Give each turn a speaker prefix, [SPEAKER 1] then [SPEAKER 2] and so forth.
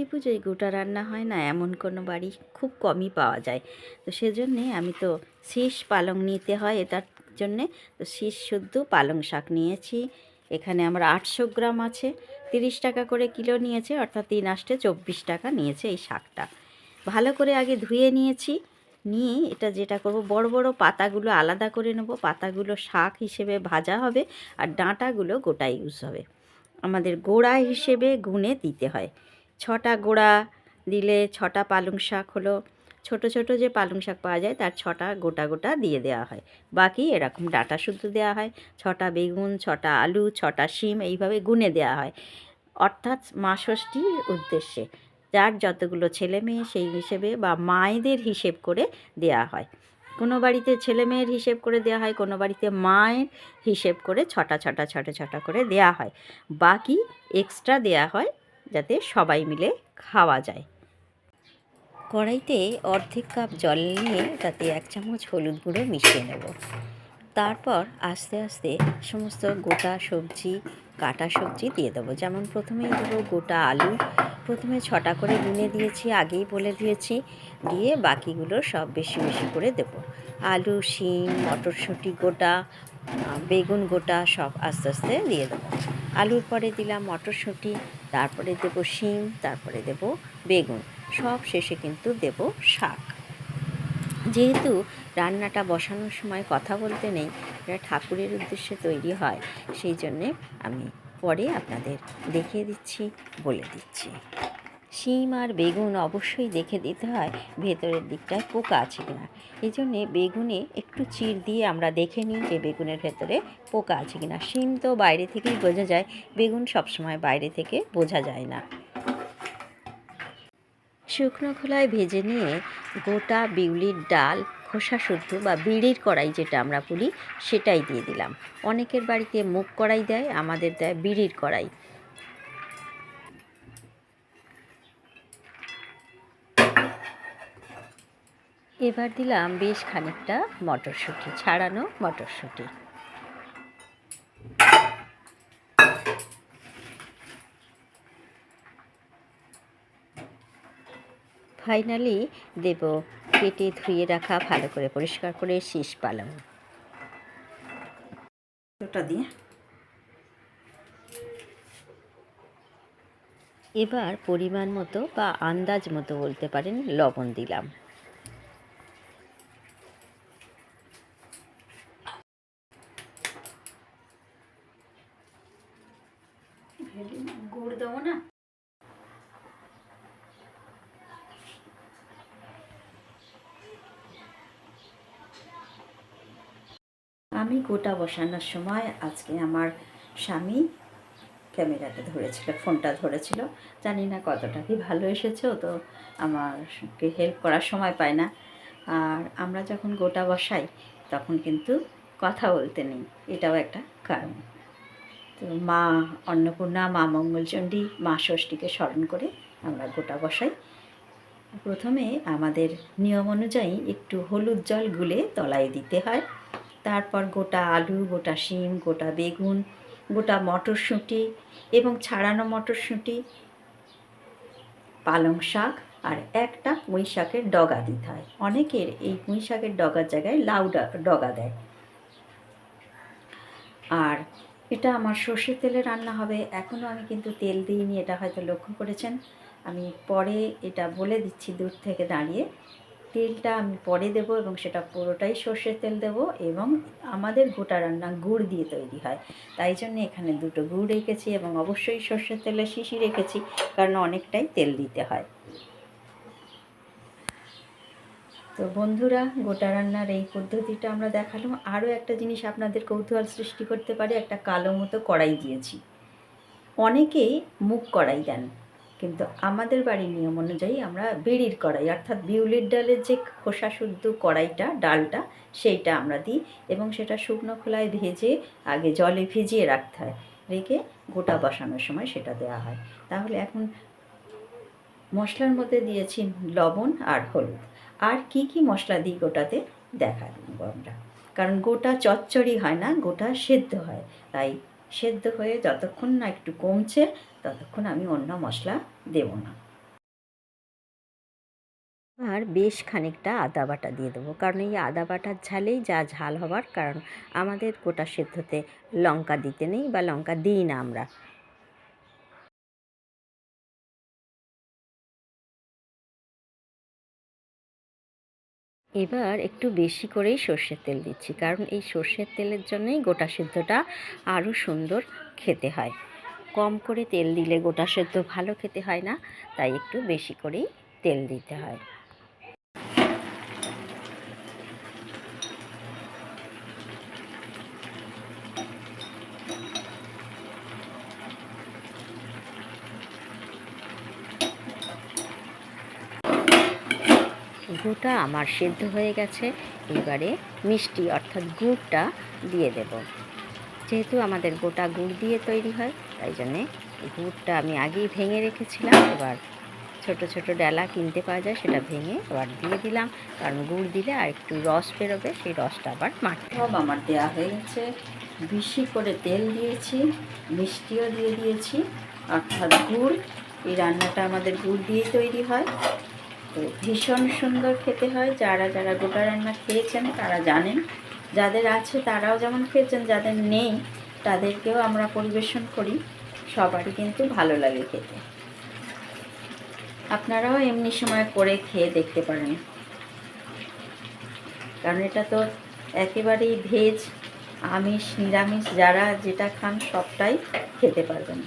[SPEAKER 1] সরস্বতী পুজোয় গোটা রান্না হয় না, এমন কোনো বাড়ি খুব কমই পাওয়া যায়। তো সেজন্যে আমি তো শীষ পালং নিতে হয় এটার জন্যে। তো শীষ শুদ্ধ পালং শাক নিয়েছি। এখানে আমার আটশো গ্রাম আছে, তিরিশ টাকা করে কিলো নিয়েছে, অর্থাৎ তিন আষ্টে চব্বিশ টাকা নিয়েছে এই শাকটা। ভালো করে আগে ধুয়ে নিয়েছি, নিয়ে এটা যেটা করব, বড় বড় পাতাগুলো আলাদা করে নেব, পাতাগুলো শাক হিসেবে ভাজা হবে আর ডাঁটাগুলো গোটা ইউজ হবে। আমাদের গোড়া হিসেবে গুনে দিতে হয়। ছটা গোড়া দিলে ছটা পালং শাক হলো। ছোট ছোট যে পালং শাক পাওয়া যায়, তার ছটা গোটা গোটা দিয়ে দেওয়া হয়। বাকি এরকম ডাটা শুদ্ধ দেওয়া হয়, ছটা বেগুন, ছটা আলু, ছটা শিম এইভাবে গুনে দেওয়া হয়। অর্থাৎ মা ষষ্ঠীর উদ্দেশ্যে যার যতগুলো ছেলে মেয়ে সেই হিসেবে বা মায়েদের হিসেব করে দেয়া হয়। কোনো বাড়িতে ছেলে মেয়ের হিসেব করে দেওয়া হয়, কোনো বাড়িতে মায়ের হিসেব করে ছটা ছটা ছটা ছটা করে দেয়া হয়। বাকি এক্সট্রা দেয়া হয় যাতে সবাই মিলে খাওয়া যায়। কড়াইতে অর্ধেক কাপ জল নিয়ে তাতে এক চামচ হলুদ গুঁড়ো মিশিয়ে নেব। তারপর আস্তে আস্তে সমস্ত গোটা সবজি, কাটা সবজি দিয়ে দেবো। যেমন প্রথমেই দেবো গোটা আলু। প্রথমে ছটা করে গুনে দিয়েছি, আগেই বলে দিয়েছি। দিয়ে বাকিগুলো সব বেশি বেশি করে দেবো। আলু, শিম, মটরশুঁটি, গোটা বেগুন গোটা সব আস্তে আস্তে দিয়ে দেবো। আলুর পরে দিলাম মটরশুঁটি, তারপরে দেব শিম, তারপরে দেব বেগুন। সব শেষে কিন্তু দেব শাক। যেহেতু রান্নাটা বসানোর সময় কথা বলতে নেই, এটা ঠাকুরের উদ্দেশ্যে তৈরি হয়, সেই জন্যে আমি পরে আপনাদের দেখিয়ে দিচ্ছি, বলে দিচ্ছি। শিম আর বেগুন অবশ্যই দেখে দিতে হয়, ভেতরের দিকটায় পোকা আছে কিনা। এই জন্যে বেগুনে একটু চির দিয়ে আমরা দেখে নিই যে বেগুনের ভেতরে পোকা আছে কিনা। শিম তো বাইরে থেকেই বোঝা যায়, বেগুন সবসময় বাইরে থেকে বোঝা যায় না। শুকনো খোলায় ভেজে নিয়ে গোটা বিউলির ডাল, খোসা শুদ্ধ বা বিড়ির কড়াই যেটা আমরা বলি, সেটাই দিয়ে দিলাম। অনেকের বাড়িতে মুখ কড়াই দেয়, আমাদের দেয় বিড়ির কড়াই। এবার দিলাম বেশ খানিকটা মটরশুঁটি ছাড়ানো মটরশুঁটি। ফাইনালি দেব কেটে ধুয়ে রাখা ভালো করে পরিষ্কার করে শীষ পালং। ওটা দিয়ে। এবার পরিমাণ মতো বা আন্দাজ মতো বলতে পারেন লবণ দিলাম। গুড় দেবো না? আমি গোটা বসানোর সময় আজকে আমার স্বামী ক্যামেরাটা ধরেছিল, ফোনটা ধরেছিল। জানি না কতটা কি ভালো এসেছে তো আমারকে হেল্প করার সময় পায় না। আর আমরা যখন গোটা বসাই, তখন কিন্তু কথা বলতে নেই, এটাও একটা কারণ। তো মা অন্নপূর্ণা, মা মঙ্গলচণ্ডী, মা ষষ্ঠীকে স্মরণ করে আমরা গোটা বসাই। প্রথমে আমাদের নিয়ম অনুযায়ী একটু হলুদ জল গুলে তলায় দিতে হয়। তারপর গোটা আলু, গোটা শিম, গোটা বেগুন, গোটা মটরশুঁটি এবং ছাড়ানো মটরশুঁটি, পালং শাক আর একটা পুঁই শাকের ডগা দিতে হয়। অনেকের এই পুঁই শাকের ডগার জায়গায় লাউ ডগা দেয়। আর এটা আমার সর্ষের তেলে রান্না হবে। এখনও আমি কিন্তু তেল দিইনি, এটা হয়তো লক্ষ্য করেছেন। আমি পরে এটা বলে দিচ্ছি দূর থেকে দাঁড়িয়ে। তেলটা আমি পরে দেব এবং সেটা পুরোটাই সর্ষের তেল দেব এবং আমাদের গোটা রান্না গুড় দিয়ে তৈরি হয়। তাই জন্য এখানে দুটো গুড় রেখেছি এবং অবশ্যই সর্ষের তেলে শিশি রেখেছি, কারণ অনেকটাই তেল দিতে হয়। তো বন্ধুরা, গোটা রান্নার এই পদ্ধতিটা আমরা দেখালাম। আরও একটা জিনিস আপনাদের কৌতূহল সৃষ্টি করতে পারে, একটা কালো মতো কড়াই দিয়েছি। অনেকেই মুখ কড়াই দেন, কিন্তু আমাদের বাড়ির নিয়ম অনুযায়ী আমরা বিড়ির কড়াই, অর্থাৎ বিউলির ডালের যে খোসা শুদ্ধ কড়াইটা, ডালটা, সেইটা আমরা দিই এবং সেটা শুকনো খোলায় ভেজে আগে জলে ভিজিয়ে রাখতে হয়। রেখে গোটা বসানোর সময় সেটা দেওয়া হয়। তাহলে এখন মশলার মধ্যে দিয়েছি লবণ আর হলুদ। আর কি কি মশলা দিই গোটাতে? দেখা দেবো আমরা। কারণ গোটা চচ্চড়ি হয় না, গোটা সেদ্ধ হয়। তাই সেদ্ধ হয়ে যতক্ষণ না একটু কমছে, ততক্ষণ আমি অন্য মশলা দেব না। আর বেশ খানিকটা আদা বাটা দিয়ে দেবো। কারণ এই আদা বাটার ঝালেই যা ঝাল হবার। কারণ আমাদের গোটা সেদ্ধতে লঙ্কা দিতে নেই বা লঙ্কা দিই না আমরা। এবার একটু বেশি করেই সর্ষের তেল দিচ্ছি, কারণ এই সর্ষের তেলের জন্যই গোটা সেদ্ধটা আরও সুন্দর খেতে হয়। কম করে তেল দিলে গোটা সেদ্ধ ভালো খেতে হয় না, তাই একটু বেশি করেই তেল দিতে হয়। গোটা আমার সেদ্ধ হয়ে গেছে। এবারে মিষ্টি অর্থাৎ গুড়টা দিয়ে দেব। যেহেতু আমাদের গোটা গুড় দিয়ে তৈরি হয়, তাই জন্যে গুড়টা আমি আগেই ভেঙে রেখেছিলাম। এবার ছোট ছোট ডালা কিনতে পাওয়া যায়, সেটা ভেঙে এবার দিয়ে দিলাম। কারণ গুড় দিলে আর একটু রস বেরোবে, সেই রসটা আবার মারতে সব আমার দেওয়া হয়ে গেছে। বেশি করে তেল দিয়েছি, মিষ্টিও দিয়ে দিয়েছি। অর্থাৎ গুড়, এই রান্নাটা আমাদের গুড় দিয়ে তৈরি হয়। তো ভীষণ সুন্দর খেতে হয়। যারা যারা গোটা রান্না খেয়েছেন তারা জানেন। যাদের আছে তারাও যেমন খেয়েছেন, যাদের নেই তাদেরকেও আমরা পরিবেশন করি। সবারই কিন্তু ভালো লাগে খেতে। আপনারাও এমনি সময় করে খেয়ে দেখতে পারেন। কারণ এটা তো একেবারেই ভেজ, আমিষ, নিরামিষ, যারা যেটা খান সবটাই খেতে পারবেন।